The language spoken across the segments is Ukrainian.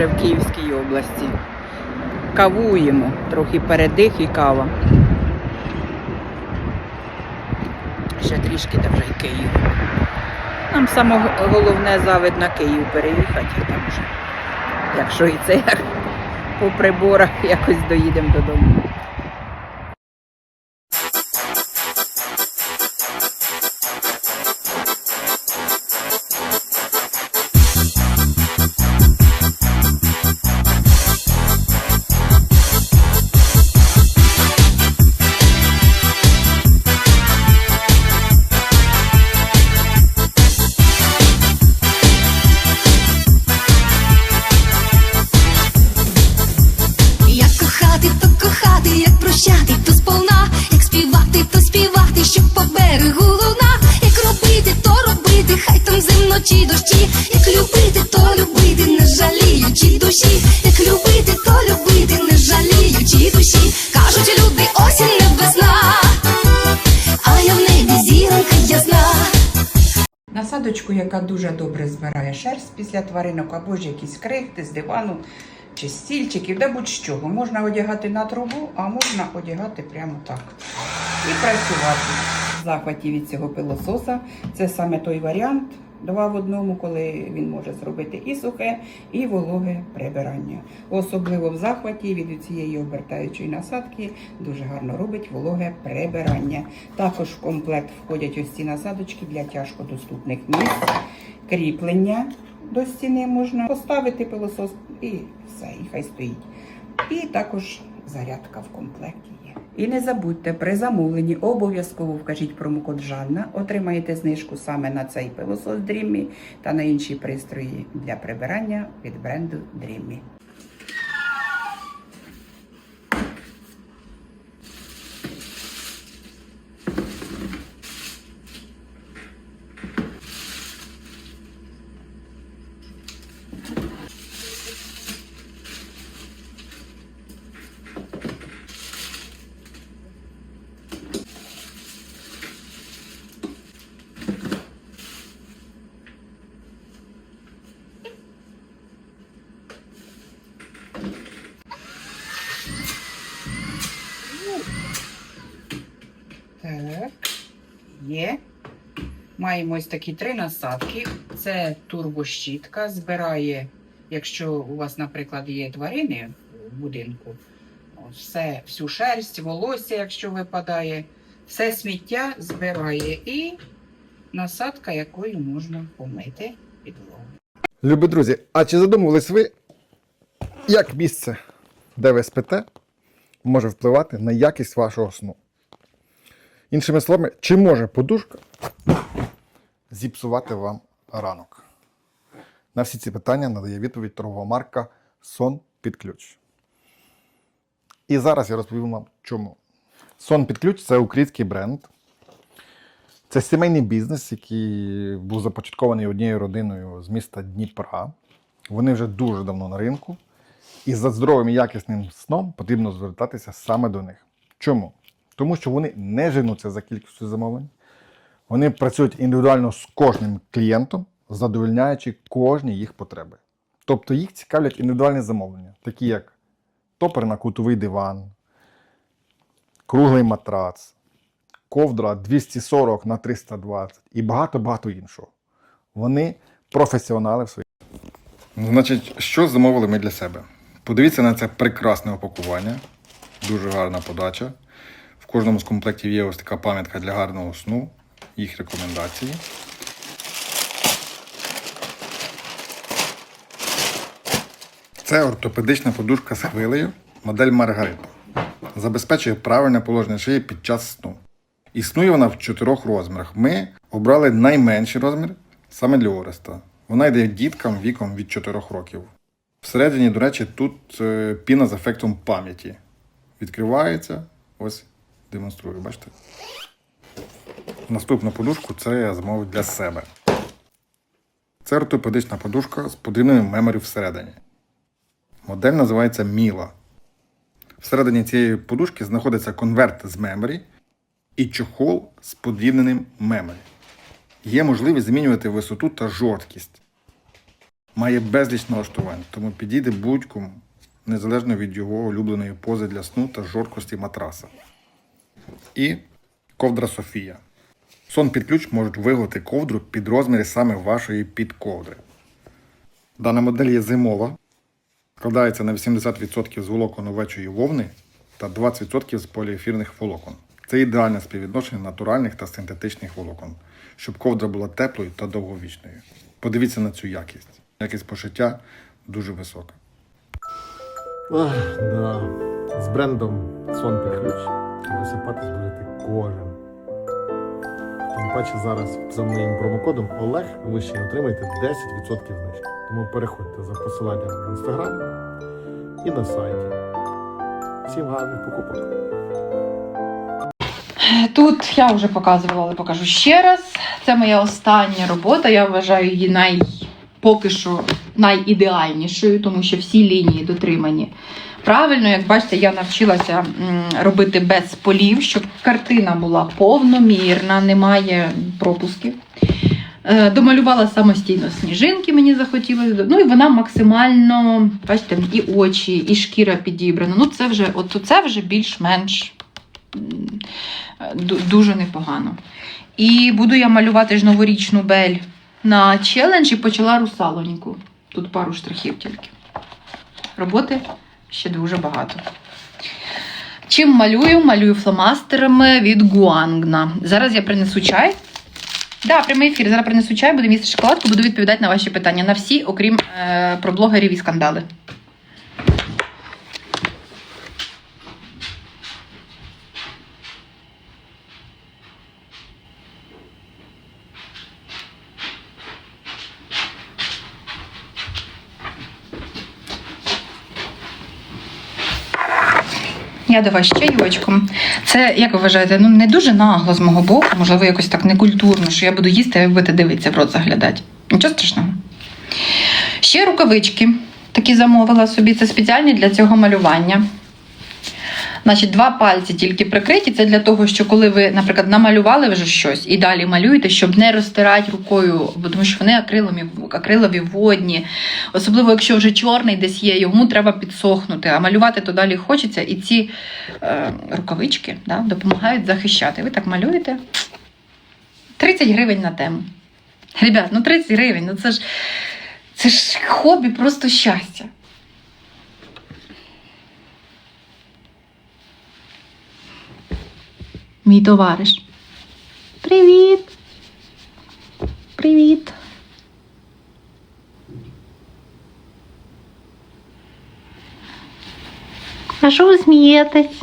вже в Київській області. Кавуємо, трохи передих і кава. Ще трішки та вже й Київ. Нам саме головне завид на Київ переїхати, там вже. Якщо і це по приборах якось доїдемо додому. Душі, як любити, то любити, не жаліючи душі. Кажуть люди, осінь не весна, а я в небі зіронка ясна. Насадочку, яка дуже добре збирає шерсть після тваринок, або ж якісь крихти з дивану чи стільчиків, де будь-чого. Можна одягати на трубу, а можна одягати прямо так. І працювати. Захваті від цього пилососа. Це саме той варіант, два в одному, коли він може зробити і сухе, і вологе прибирання. Особливо в захваті від цієї обертаючої насадки дуже гарно робить вологе прибирання. Також в комплект входять ось ці насадочки для тяжко доступних місць, кріплення до стіни можна поставити пилосос і все, і хай стоїть. І також зарядка в комплекті. І не забудьте, при замовленні обов'язково вкажіть промокод Жанна, отримаєте знижку саме на цей пилосос Dreamy та на інші пристрої для прибирання від бренду Dreamy. Так, є. Маємо ось такі три насадки. Це турбощітка, збирає, якщо у вас, наприклад, є тварини в будинку, все, всю шерсть, волосся, якщо випадає, все сміття збирає і насадка, якою можна помити підлогу. Любі друзі, а чи задумувались ви, як місце, де ви спите, може впливати на якість вашого сну? Іншими словами, чи може подушка зіпсувати вам ранок? На всі ці питання надає відповідь торгова марка Сон під ключ. І зараз я розповім вам чому. Сон під ключ це український бренд. Це сімейний бізнес, який був започаткований однією родиною з міста Дніпра. Вони вже дуже давно на ринку. І за здоровим і якісним сном потрібно звертатися саме до них. Чому? Тому що вони не женуться за кількістю замовлень. Вони працюють індивідуально з кожним клієнтом, задовольняючи кожні їх потреби. Тобто їх цікавлять індивідуальні замовлення, такі як топер на кутовий диван, круглий матрац, ковдра 240 на 320 і багато-багато іншого. Вони професіонали в своїй. Значить, що замовили ми для себе? Подивіться на це прекрасне опакування, дуже гарна подача. В кожному з комплектів є ось така пам'ятка для гарного сну, їх рекомендації. Це ортопедична подушка з хвилею, модель Маргарита. Забезпечує правильне положення шиї під час сну. Існує вона в чотирьох розмірах. Ми обрали найменший розмір саме для Ореста. Вона йде діткам віком від 4 років. Всередині, до речі, тут е, піна з ефектом пам'яті. Відкривається. Ось демонструю, бачите? Наступну подушку це я замовив для себе. Це ортопедична подушка з подрібними меморі всередині. Модель називається Міла. Всередині цієї подушки знаходиться конверт з меморі і чохол з подрібненим меморі. Є можливість змінювати висоту та жорсткість. Має безліч налаштувань, тому підійде будь-кому, незалежно від його улюбленої пози для сну та жорсткості матраса. І ковдра Софія. Сон під ключ можуть виготовити ковдру під розміри саме вашої підковдри. Дана модель є зимова, складається на 80% з волокон овечої вовни та 20% з поліефірних волокон. Це ідеальне співвідношення натуральних та синтетичних волокон, щоб ковдра була теплою та довговічною. Подивіться на цю якість. Якість пошиття дуже висока. Ах, да. З брендом сон під ключ висипатись будете кожен. Тим паче зараз за моїм промокодом Олег ви ще отримаєте 10% знижки. Тому переходьте за посиланням в інстаграм і на сайті. Всім гарних покупок! Тут я вже показувала, але покажу ще раз. Це моя остання робота. Я вважаю її най, поки що найідеальнішою, тому що всі лінії дотримані. Правильно, як бачите, я навчилася робити без полів, щоб картина була повномірна, немає пропусків. Е, Домалювала самостійно сніжинки, мені захотілося. Ну і вона максимально, бачите, і очі, і шкіра підібрана. Ну, це вже, от це вже більш-менш дуже непогано. І буду я малювати ж новорічну бель на челендж і почала русалоньку. Тут пару штрихів тільки. Роботи ще дуже багато. Чим малюю? Малюю фломастерами від Гуангна. Зараз я принесу чай. Да, прямий ефір. Зараз принесу чай, буду їсти шоколадку, буду відповідати на ваші питання. На всі, окрім е, про блогерів і скандали. Я до вас ще чайочком. Це, як ви вважаєте, ну не дуже нагло з мого боку, можливо, якось так некультурно, що я буду їсти, а ви будете дивитися в рот заглядати. Нічого страшного. Ще рукавички. Такі замовила собі. Це спеціальні для цього малювання. Значить, два пальці тільки прикриті. Це для того, що коли ви, наприклад, намалювали вже щось і далі малюєте, щоб не розтирати рукою, тому що вони акрилові, акрилові водні. Особливо, якщо вже чорний десь є, йому треба підсохнути, а малювати то далі хочеться. І ці е, рукавички да, допомагають захищати. Ви так малюєте. 30 гривень на тему. Ребят, ну 30 гривень, ну це ж, це ж хобі, просто щастя. Мій товариш. Привіт. Привіт. А що ви смієтесь?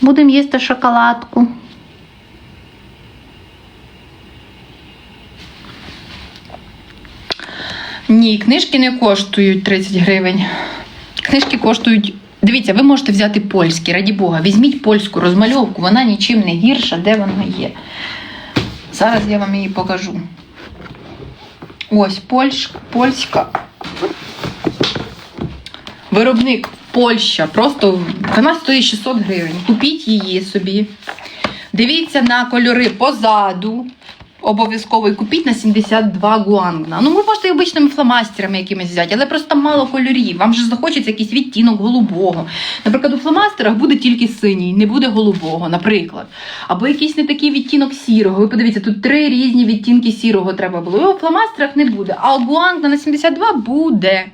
Будемо їсти шоколадку. Ні, книжки не коштують 30 гривень. Книжки коштують. Дивіться, ви можете взяти польські, раді Бога. Візьміть польську розмальовку, вона нічим не гірша, де вона є. Зараз я вам її покажу. Ось польщ, польська. Виробник Польща. Просто вона стоїть 600 гривень. Купіть її собі. Дивіться на кольори позаду. Обов'язково і купіть на 72 гуангна. Ну, ви можете і обичними фломастерами якимись взяти, але просто мало кольорів. Вам же захочеться якийсь відтінок голубого. Наприклад, у фломастерах буде тільки синій, не буде голубого, наприклад. Або якийсь не такий відтінок сірого. Ви подивіться, тут три різні відтінки сірого треба було. І у фломастерах не буде. А у гуангна на 72 буде.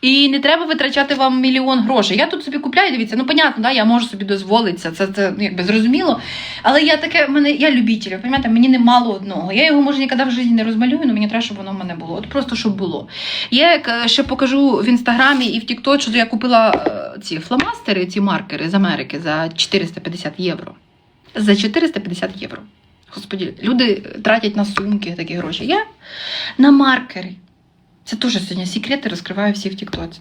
І не треба витрачати вам мільйон грошей. Я тут собі купляю, дивіться, ну понятно, да, я можу собі дозволити це, це, ну, якби зрозуміло. Але я таке, мене, я любитель, розумієте, мені не мало одного. Я його може ніколи в житті не розмалюю, але мені треба, щоб воно в мене було. От просто щоб було. Я як е, ще покажу в інстаграмі і в Тіктоці, що я купила е, ці фломастери, ці маркери з Америки за 450 євро. За 450 євро. Господі, люди тратять на сумки такі гроші. Я на маркери. Це теж сьогодні секрети розкриваю всі в Тіктоці.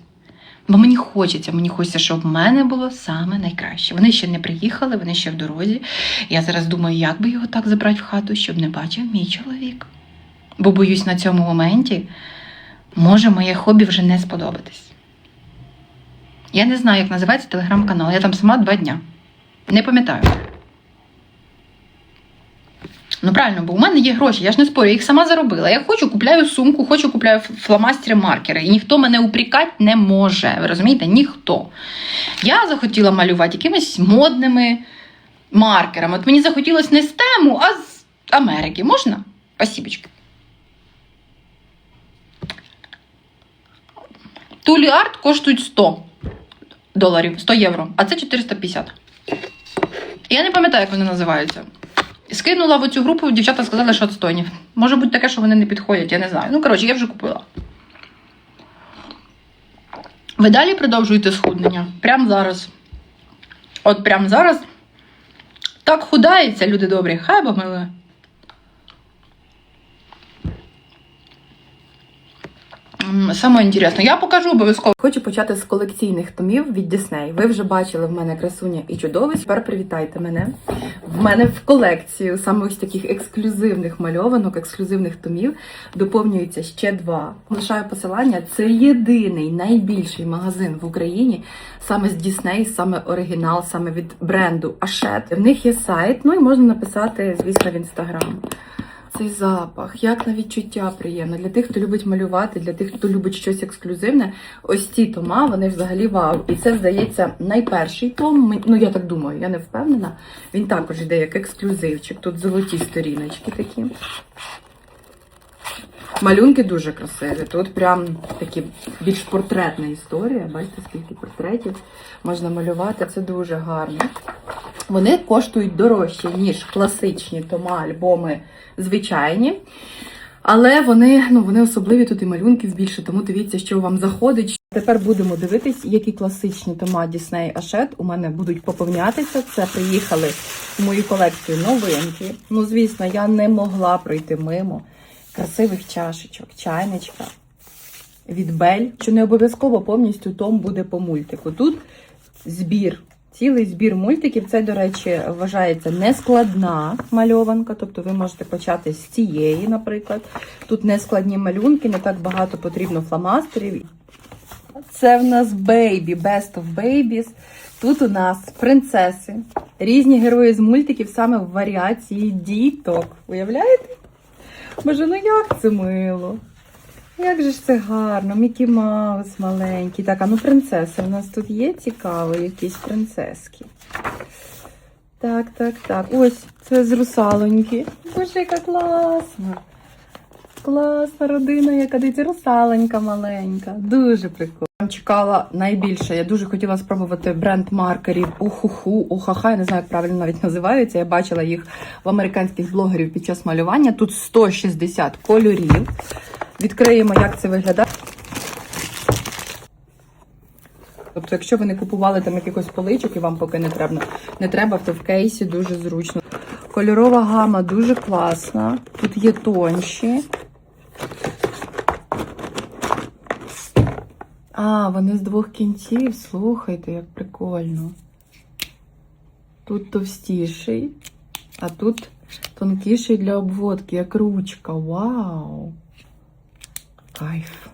Бо мені хочеться, мені хочеться, щоб в мене було саме найкраще. Вони ще не приїхали, вони ще в дорозі. Я зараз думаю, як би його так забрати в хату, щоб не бачив мій чоловік. Бо боюсь, на цьому моменті може моє хобі вже не сподобатись. Я не знаю, як називається телеграм-канал. Я там сама два дня. Не пам'ятаю. Ну правильно, бо у мене є гроші, я ж не спорю, я їх сама заробила. Я хочу, купляю сумку, хочу, купляю фломастери, маркери. І ніхто мене упрікати не може. Ви розумієте? Ніхто. Я захотіла малювати якимись модними маркерами. От мені захотілося не з тему, а з Америки. Можна? Спасибочки. Тулі арт коштують 100 доларів, 100 євро, а це 450. Я не пам'ятаю, як вони називаються. Скинула в цю групу, дівчата сказали, що стонів. Може бути таке, що вони не підходять, я не знаю. Ну, коротше, я вже купила. Ви далі продовжуєте схуднення? Прямо зараз. От прямо зараз. Так худається, люди добрі. Хай милує. Саме інтересне, я покажу обов'язково. Хочу почати з колекційних томів від Disney. Ви вже бачили в мене красуня і чудовиськ. Тепер привітайте мене. В мене в колекцію саме ось таких ексклюзивних мальованок, ексклюзивних томів доповнюється ще два. Лишаю посилання. Це єдиний найбільший магазин в Україні саме з Disney, саме оригінал, саме від бренду Ашет. В них є сайт, ну і можна написати, звісно, в інстаграм. Цей запах, як на відчуття приємно. Для тих, хто любить малювати, для тих, хто любить щось ексклюзивне. Ось ці тома, вони взагалі вау. І це, здається, найперший том. Ну, я так думаю, я не впевнена. Він також йде як ексклюзивчик. Тут золоті сторіночки такі. Малюнки дуже красиві. Тут прям такі більш портретна історія. Бачите, скільки портретів можна малювати. Це дуже гарно. Вони коштують дорожче, ніж класичні тома, альбоми звичайні. Але вони, ну, вони особливі, тут і малюнків більше, тому дивіться, що вам заходить. Тепер будемо дивитись, які класичні тома Disney Ashet у мене будуть поповнятися. Це приїхали в мою колекцію новинки. Ну, звісно, я не могла пройти мимо красивих чашечок, чайничка від Бель. Що не обов'язково повністю том буде по мультику. Тут збір. Цілий збір мультиків. Це, до речі, вважається нескладна мальованка. Тобто ви можете почати з цієї, наприклад. Тут нескладні малюнки, не так багато потрібно фломастерів. Це в нас Baby, Best of Babies. Тут у нас принцеси, різні герої з мультиків саме в варіації діток. Уявляєте? Боже, ну як це мило? Як же ж це гарно, Мікі Маус маленький. Так, а ну принцеси. У нас тут є цікаво, якісь принцески. Так, так, так. Ось, це з русалоньки. Боже, яка класна. Класна родина, яка дитя русалонька маленька. Дуже прикольно. Чекала найбільше. Я дуже хотіла спробувати бренд маркерів Ухуху, Ухаха, я не знаю, як правильно навіть називаються. Я бачила їх в американських блогерів під час малювання. Тут 160 кольорів. Відкриємо, як це виглядає. Тобто, якщо ви не купували там якихось поличок і вам поки не треба, не треба, то в кейсі дуже зручно. Кольорова гама дуже класна. Тут є тонші. А, вони з двох кінців. Слухайте, як прикольно. Тут товстіший, а тут тонкіший для обводки, як ручка. Вау! Кайф.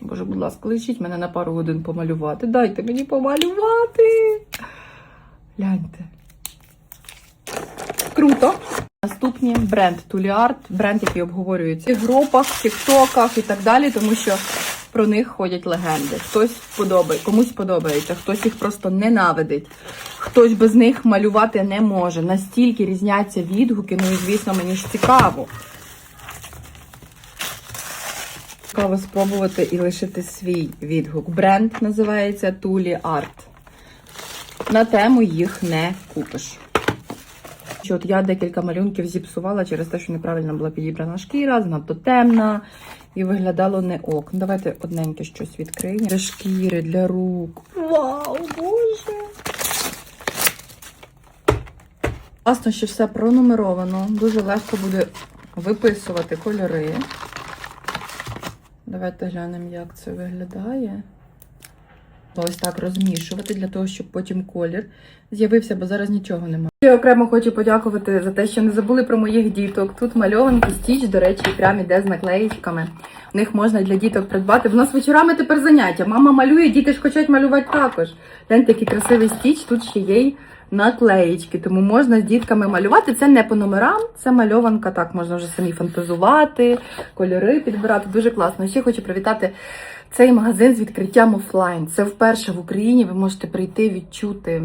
Боже, будь ласка, лишіть мене на пару годин помалювати. Дайте мені помалювати. Гляньте. Круто. Наступні бренд Туліарт, бренд, який обговорюється в групах, в тіктоках і так далі, тому що про них ходять легенди. Хтось подобає, комусь подобається, хтось їх просто ненавидить. Хтось без них малювати не може. Настільки різняться відгуки, ну і звісно, мені ж цікаво. Цікаво спробувати і лишити свій відгук. Бренд називається Тулі Арт. На тему їх не купиш. Що от я декілька малюнків зіпсувала через те, що неправильно була підібрана шкіра, занадто темна і виглядало не ок. Ну, Давайте одненьке щось відкриємо. Для шкіри, для рук. Вау, боже! Класно, що все пронумеровано. Дуже легко буде виписувати кольори. Давайте глянемо, як це виглядає. Ось так розмішувати для того, щоб потім колір з'явився, бо зараз нічого немає. Я окремо хочу подякувати за те, що не забули про моїх діток. Тут мальованки стіч, до речі, прям іде з наклеїчками. В них можна для діток придбати. В нас вечорами тепер заняття. Мама малює, діти ж хочуть малювати також. Гляньте, який красивий стіч, тут ще є й наклеїчки, тому можна з дітками малювати. Це не по номерам, це мальованка. Так, можна вже самі фантазувати, кольори підбирати. Дуже класно. Ще хочу привітати цей магазин з відкриттям офлайн. Це вперше в Україні. Ви можете прийти відчути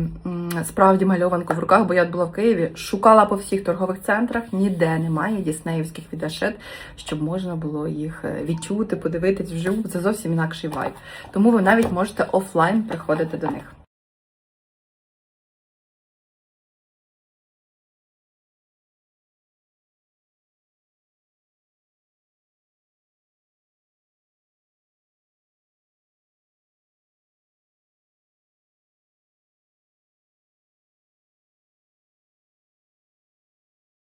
справді мальованку в руках, бо я була в Києві, шукала по всіх торгових центрах. Ніде немає діснеївських відашет, щоб можна було їх е, відчути, подивитись вживу. Це зовсім інакший вайб. Тому ви навіть можете офлайн приходити до них.